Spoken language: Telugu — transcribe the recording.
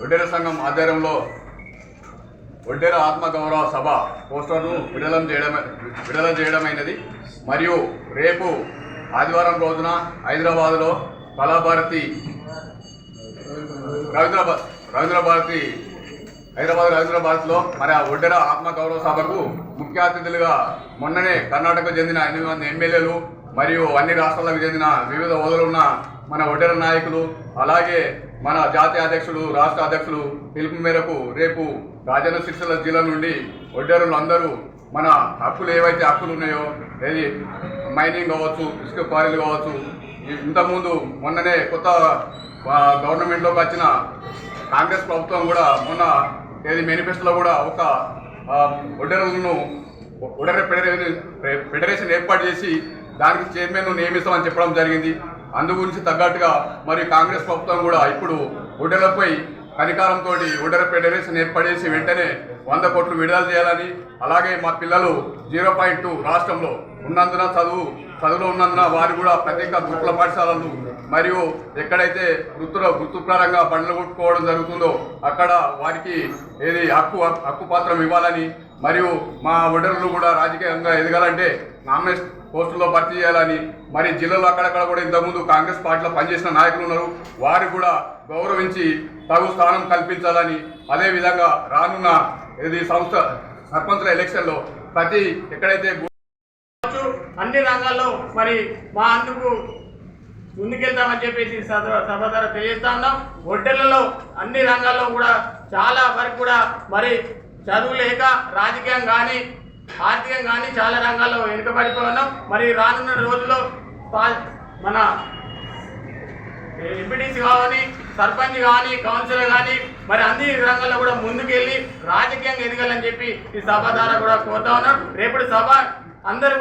ఒడ్డెర సంఘం ఆధ్వర్యంలో ఒడ్డేర ఆత్మగౌరవ సభ పోస్టర్ను విడుదల చేయడం విడుదల చేయడమైనది. మరియు రేపు ఆదివారం రోజున హైదరాబాద్లో కళాభారతి రవీంద్రభా రవీంద్రభారతి హైదరాబాద్ రవీంద్రభారత్లో మరి ఆ ఒడ్డెర ఆత్మగౌరవ సభకు ముఖ్య అతిథులుగా మొన్ననే కర్ణాటకకు చెందిన ఎనిమిది మంది ఎమ్మెల్యేలు మరియు అన్ని రాష్ట్రాలకు చెందిన వివిధ హోదాలు ఉన్న మన ఒడ్డెర నాయకులు అలాగే మన జాతీయ అధ్యక్షులు రాష్ట్ర అధ్యక్షులు పిలుపు మేరకు రేపు రాజన్న సిరిసిల్ల జిల్లా నుండి ఒడ్డెరులు అందరూ మన హక్కులు ఏవైతే హక్కులు ఉన్నాయో ఏది మైనింగ్ కావచ్చు ఇసుక క్వారీలు కావచ్చు ఇంతకుముందు మొన్ననే కొత్త గవర్నమెంట్లోకి వచ్చిన కాంగ్రెస్ ప్రభుత్వం కూడా మొన్న ఏది మేనిఫెస్టోలో కూడా ఒక ఆ, ఒడ్డెరులను ఫెడరేషన్ ఫెడరేషన్ ఏర్పాటు చేసి దానికి చైర్మన్ నియమిస్తామని చెప్పడం జరిగింది. అందు గురించి తగ్గట్టుగా మరి కాంగ్రెస్ ప్రభుత్వం కూడా ఇప్పుడు ఒడ్డెలపై అధికారంతో ఒడ్డెర ఫెడరేషన్ ఏర్పడేసి వెంటనే వంద కోట్లు విడుదల చేయాలని అలాగే మా పిల్లలు జీరో పాయింట్ టూ రాష్ట్రంలో ఉన్నందున చదువు చదువులో ఉన్నందున వారు కూడా ప్రత్యేక గురుకుల పాఠశాలలు మరియు ఎక్కడైతే వృత్తుల వృత్తిపరంగా బండ్లు కొట్టుకోవడం జరుగుతుందో అక్కడ వారికి ఏది హక్కు హక్కు పాత్రం ఇవ్వాలని మరియు మా ఒడరులు కూడా రాజకీయంగా ఎదగాలంటే నామినేషన్ పోస్టుల్లో భర్తీ చేయాలని మరి జిల్లాలో అక్కడక్కడ కూడా ఇంతకుముందు కాంగ్రెస్ పార్టీలో పనిచేసిన నాయకులు ఉన్నారు. వారు కూడా గౌరవించి తగు స్థానం కల్పించాలని అదేవిధంగా రానున్న ఇది సంస్థ సర్పంచుల ఎలక్షన్లో ప్రతి ఎక్కడైతే అన్ని రంగాల్లో మరి మా అందుకు ముందుకెళ్తామని చెప్పేసి సభ ద్వారా తెలియజేస్తా ఉన్నాం. ఒడ్డెలలో అన్ని రంగాల్లో కూడా చాలా వరకు కూడా మరి చదువు లేక రాజకీయం కానీ ఆర్థికంగా కానీ చాలా రంగాల్లో వెనుకబడిపోయినాం ఉన్నాం మరి రానున్న రోజుల్లో మన ఎంపీటీసీ కానీ సర్పంచ్ కానీ కౌన్సిలర్ కానీ మరి అన్ని రంగాల్లో కూడా ముందుకెళ్ళి రాజకీయంగా ఎదగాలని చెప్పి ఈ సభ ద్వారా కూడా కోరుతా ఉన్నాం. రేపటి సభ అందరూ